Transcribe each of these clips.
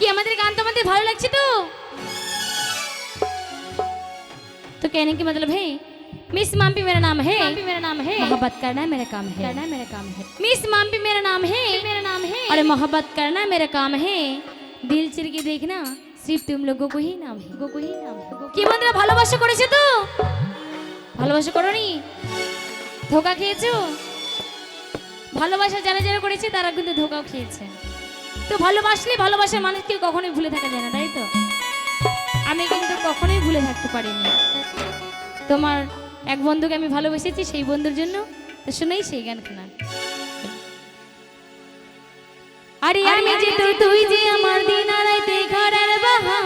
কি আমাদের গান তোমাদের ভালো লাগছে তো तो कहने की मतलब है मिस माम्पी मेरा नाम है माम्पी मेरा नाम है मोहब्बत करना मेरा काम है करना मेरा काम है मिस माम्पी मेरा नाम है मेरा नाम है और मोहब्बत करना मेरा काम है दिल चिर के देखना सिर्फ तुम लोगों को ही नाम है को ही नाम है কি বন্ধুরা ভালোবাসা করেছে তো ভালোবাসা করনি ধোকা খেয়েছো ভালোবাসা যারা যারা করেছে তারা কিন্তু ধোকাও খেয়েছে তো ভালোবাসলে ভালোবাসার মানুষকে কখনোই ভুলে থাকা যায় না তাই তো? আমি কিন্তু কখনোই ভুলে থাকতে পারিনি। তোমার এক বন্ধুকে আমি ভালোবেসেছি সেই বন্ধুর জন্য তো শুনেই সেই গান শোনা। আরে আমি যে তো তুই যে আমার দিন আড়াইতে ঘরের বাহার।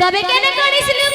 তবে কেন করিস লোক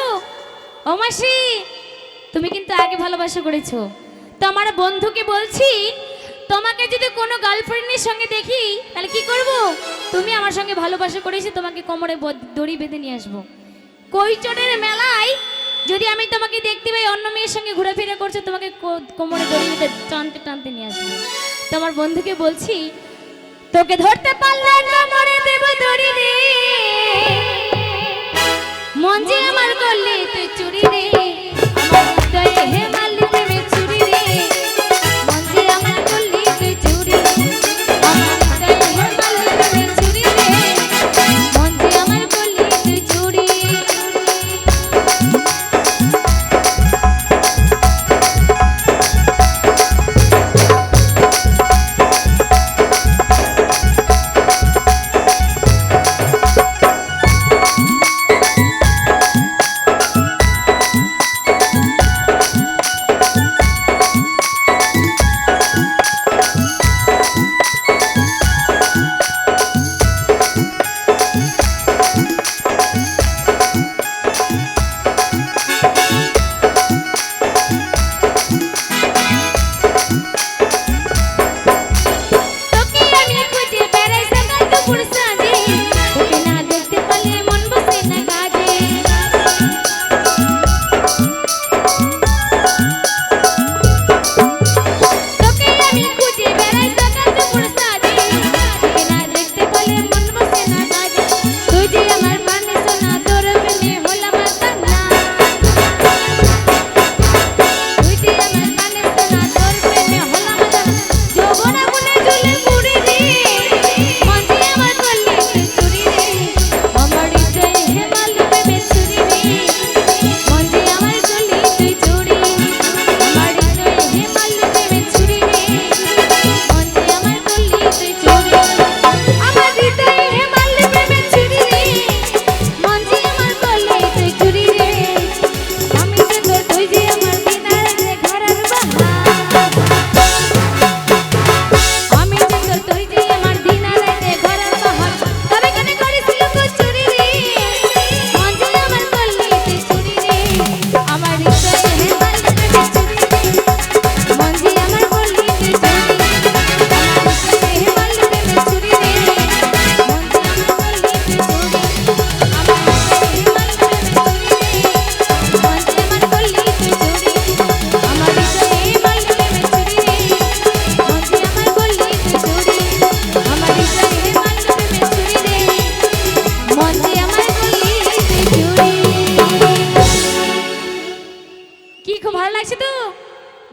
ও তুমি কিন্তু আগে ভালোবাসা করেছ। তো আমার বন্ধুকে বলছি, তোমাকে যদি কোনো গার্লফ্রেন্ডের সঙ্গে দেখি, তাহলে কি করব? তুমি আমার সঙ্গে ভালোবাসা করেছি, তোমাকে কোমরে দড়ি বেঁধে নিয়ে আসব। কৈচরের মেলায় যদি আমি তোমাকে দেখতে পাই, অন্য মেয়ের সঙ্গে ঘোরাফেরা করছ, তোমাকে কোমরে দড়ি বেঁধে টানতে টানতে নিয়ে আসব। তোমার বন্ধুকে বলছি, তোকে ধরতে পারলে কোমরে দেব দড়ি রে